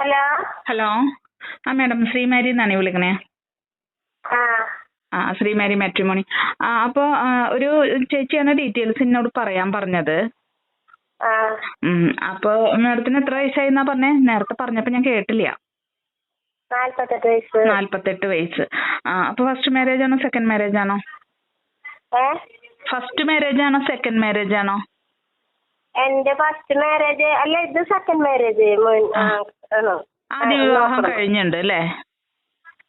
Hello? Hello. ആ madam ശ്രീമാരി എന്നാണ് വിളിക്കണേ. ആ. ശ്രീമാരി മാട്രിമോണി. ആ അപ്പോ ഒരു ചേച്ചിയാണ് ഡീറ്റെയിൽസ് എന്നോട് പറയാൻ പറഞ്ഞത്. അപ്പൊ മാഡത്തിന് എത്ര വയസ്സായി എന്നാ പറഞ്ഞേ? നേരത്തെ പറഞ്ഞപ്പോ ഞാൻ കേട്ടില്ല. നാല്പത്തെട്ട് വയസ്സ്. ആ അപ്പൊ ഫസ്റ്റ് മാരേജ് ആണോ സെക്കൻഡ് മാരേജ് ആണോ? ഫസ്റ്റ് മാരേജ് ആണോ സെക്കൻഡ് മാരേജ് ആണോ? എന്റെ ഫസ്റ്റ് മാരേജ് അല്ല ഇത് സെക്കൻഡ് മാരേജ് ആണോ? ആദ്യ വിവാഹം. കഴിഞ്ഞിട്ടുണ്ട് അല്ലേ?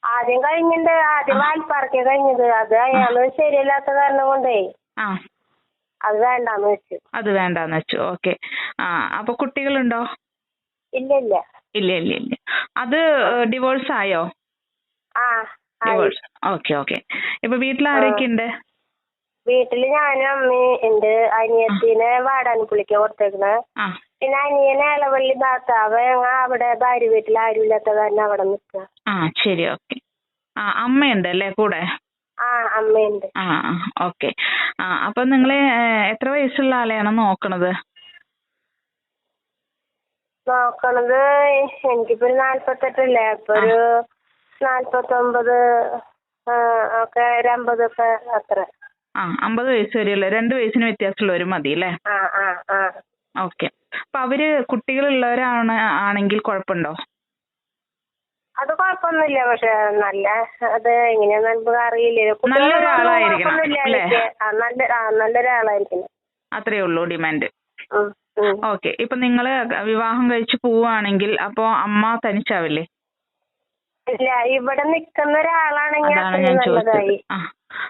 ആദ്യം കഴിഞ്ഞിട്ടുണ്ട് ആദ്യം വാൽപ്പാറക്ക കഴിഞ്ഞത്. അത് അയാൾ ശരിയല്ലാത്ത കാരണം കൊണ്ടേ അത് വേണ്ടാന്ന് വെച്ചു. അത് വേണ്ടാന്ന് വെച്ചു. ഓക്കെ. ആ അപ്പൊ കുട്ടികളുണ്ടോ? ഇല്ല ഇല്ല. ഇല്ല ഇല്ല ഇല്ല. അത് ഡിവോഴ്സ് ആയോ? Divorce okay okay. ഇപ്പൊ വീട്ടിൽ വീട്ടിൽ ഞാനും അമ്മയും ഉണ്ട്. അനിയത്തിനെ വാടാനപ്പുള്ളിക്ക് കൊടുത്തേക്കണേ പിന്നെ അനിയനെ ഇളവള്ളി ഭർത്താവ് അവൻ അവിടെ ഭാര്യ വീട്ടിൽ ആരും ഇല്ലാത്ത കാരണം അവിടെ നിൽക്കുക ആ ശരി ഓക്കെ. ആ അമ്മയുണ്ട് അല്ലേ കൂടെ? ആ അമ്മയുണ്ട്. ആ ഓക്കെ. ആ അപ്പൊ നിങ്ങൾ എത്ര വയസ്സുള്ള ആളെയാണ് നോക്കണത്? നോക്കണത് എനിക്കിപ്പോ ഒരു നാല്പത്തെട്ടല്ലേ അപ്പൊ ഒരു നാല്പത്തൊമ്പത് ഒക്കെ ഒരു അമ്പതൊക്കെ അത്ര. ആ അമ്പത് വയസ്സ് വരെയുള്ള രണ്ട് വയസ്സിന് വ്യത്യാസമുള്ളവര് മതി അല്ലേ ഓക്കെ. അപ്പൊ അവർ കുട്ടികളുള്ളവരാണ് ആണെങ്കിൽ കുഴപ്പമുണ്ടോ? അത് കുഴപ്പമൊന്നുമില്ല പക്ഷെ നല്ല അത് എങ്ങനെയാന്ന് നമുക്ക് അറിയില്ലല്ലോ നല്ലൊരാളായിരിക്കണം, അല്ലേ? നല്ല ആ നല്ലൊരാളായിരിക്കണം. അത്രേ ഉള്ളൂ ഡിമാൻഡ്. ഓക്കെ. ഇപ്പൊ നിങ്ങൾ വിവാഹം കഴിച്ച് പോവാണെങ്കിൽ അപ്പൊ അമ്മ തനിച്ചാവില്ലേ? ഇല്ല ഇവിടെ നിക്കുന്ന ഒരാളാണെങ്കിൽ അത്രയും ഞാൻ നല്ലതായി.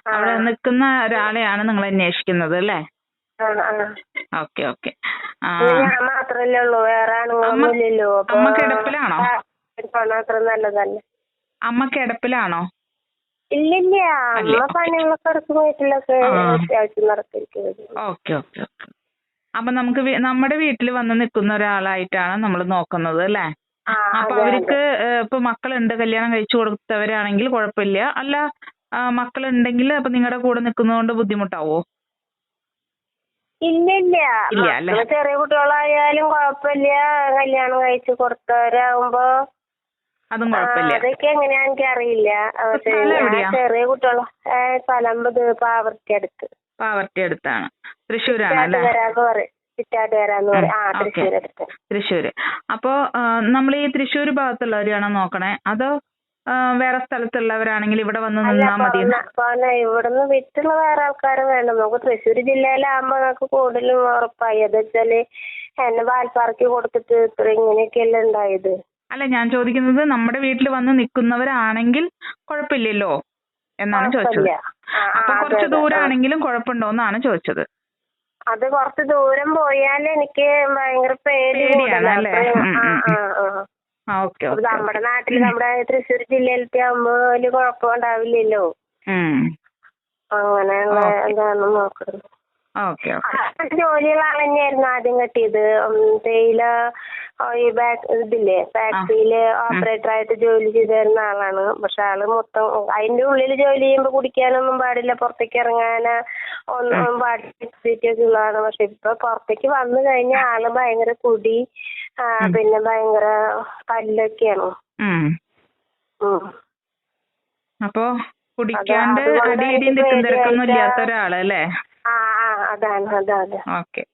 അവിടെ നിൽക്കുന്ന ഒരാളെയാണ് നിങ്ങൾ അന്വേഷിക്കുന്നത് അല്ലേ? Okay okay. മാത്രല്ലേ ഉള്ളൂ വേറെ അമ്മ കിടപ്പിലാണോ? അത്ര നല്ലതല്ല. അമ്മ കിടപ്പിലാണോ ഇല്ലില്ല അമ്മ ഓക്കേ. പണികളൊക്കെ എടുക്കും വീട്ടിലൊക്കെ അത്യാവശ്യം നടത്തിരിക്കുന്നത് ഓക്കെ ഓക്കെ ഓക്കെ. അപ്പൊ നമുക്ക് നമ്മുടെ വീട്ടിൽ വന്ന് നിൽക്കുന്ന ഒരാളായിട്ടാണ് നമ്മൾ നോക്കുന്നത് അല്ലേ? അപ്പൊ അവർക്ക് ഇപ്പൊ മക്കളുണ്ട് കല്യാണം കഴിച്ചു കൊടുത്തവരാണെങ്കിൽ കുഴപ്പമില്ല. അല്ല ആ, മക്കളുണ്ടെങ്കിൽ അപ്പൊ നിങ്ങടെ കൂടെ നിൽക്കുന്നതുകൊണ്ട് ബുദ്ധിമുട്ടാവോ? ഇല്ല മക്കൾ ചെറിയ കുട്ടികളായാലും കുഴപ്പമില്ല കല്യാണം കഴിച്ച് കൊടുത്തവരാകുമ്പോ അതും ആ, കുഴപ്പമില്ല അതൊക്കെ എങ്ങനെയാ അറിയില്ല പക്ഷെ സ്ഥലം ഞാൻ എവിടെയാ? ചെറിയ കുട്ടികളെ പലമ്പത് പാവർട്ടി അടുത്ത് പാവർട്ടി അടുത്താണ് തൃശ്ശൂരാണ് അല്ലേ? ചിറ്റാട്ടുകരാന്ന് പറയും. ചിറ്റാട്ടുകരാന്ന് പറയും. ആ ഉം, ഓക്കേ. തൃശ്ശൂര്. അപ്പോ നമ്മൾ ഈ തൃശ്ശൂർ ഭാഗത്തുള്ളവരെയാണോ നോക്കണേ? അതോ വേറെ സ്ഥലത്തുള്ളവരാണെങ്കിൽ ഇവിടെ വന്ന് നിന്നാ മതി ഇവിടുന്ന് വിട്ടുള്ള വേറെ ആൾക്കാരെ വേണം. നമുക്ക് തൃശ്ശൂർ ജില്ലയിലാകുമ്പോ നമുക്ക് കൂടുതലും ഉറപ്പായി. അത് വെച്ചാൽ എന്നെ വാൽപ്പാറയ്ക്ക് കൊടുത്തിട്ട് ഇത്ര ഇങ്ങനെയൊക്കെയല്ലേ ഉണ്ടായത്. അല്ല ഞാൻ ചോദിക്കുന്നത് നമ്മുടെ വീട്ടിൽ വന്ന് നിൽക്കുന്നവരാണെങ്കിൽ കുഴപ്പമില്ലല്ലോ എന്നാണ് ചോദിച്ചത്. അപ്പൊ കുറച്ച്. ദൂരാണെങ്കിലും കുഴപ്പമുണ്ടോന്നാണ് ചോദിച്ചത്. അത് കുറച്ച് ദൂരം പോയാൽ എനിക്ക് ഭയങ്കര പേടി പേടിയാണ് അല്ലേ? അപ്പൊ, നമ്മുടെ നാട്ടിൽ നമ്മുടെ തൃശ്ശൂർ ജില്ലയിലത്തെ ആകുമ്പോ വലിയ കുഴപ്പമുണ്ടാവില്ലല്ലോ? അങ്ങനെയുള്ള. എന്താണ് നോക്കുന്നത് ആൾ തന്നെയായിരുന്നു ആദ്യം കിട്ടിയത്. തേയില ഈ ബാക്ക് ഇതില്ലേ ഫാക്ടറിയിൽ ഓപ്പറേറ്റർ ആയിട്ട് ജോലി ചെയ്തിരുന്ന ആളാണ്. പക്ഷെ ആൾ മൊത്തം അതിന്റെ ഉള്ളിൽ ജോലി ചെയ്യുമ്പോ കുടിക്കാനൊന്നും പാടില്ല. പുറത്തേക്ക് ഇറങ്ങാന് ഒന്നും പാടില്ല. ഉള്ളതാണ്. പക്ഷെ ഇപ്പൊ പുറത്തേക്ക് വന്നു കഴിഞ്ഞ ആൾ ഭയങ്കര കുടി. പിന്നെ ഭയങ്കര പല്ലൊക്കെയാണ്. അപ്പോ കുടിക്കാണ്ട് അടിയിടി നിൽക്കും തിരക്കൊന്നും ഇല്ലാത്ത ഒരാൾ അല്ലേ? ആ ആ അതാണ് അതാണ് ഓക്കെ.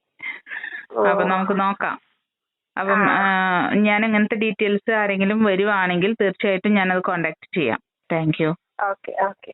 അപ്പൊ നമുക്ക് നോക്കാം. അപ്പം ഞാൻ ഇങ്ങനത്തെ ഡീറ്റെയിൽസ് ആരെങ്കിലും വരുവാണെങ്കിൽ തീർച്ചയായിട്ടും ഞാനത് കോണ്ടാക്ട് ചെയ്യാം. Thank you. Okay okay.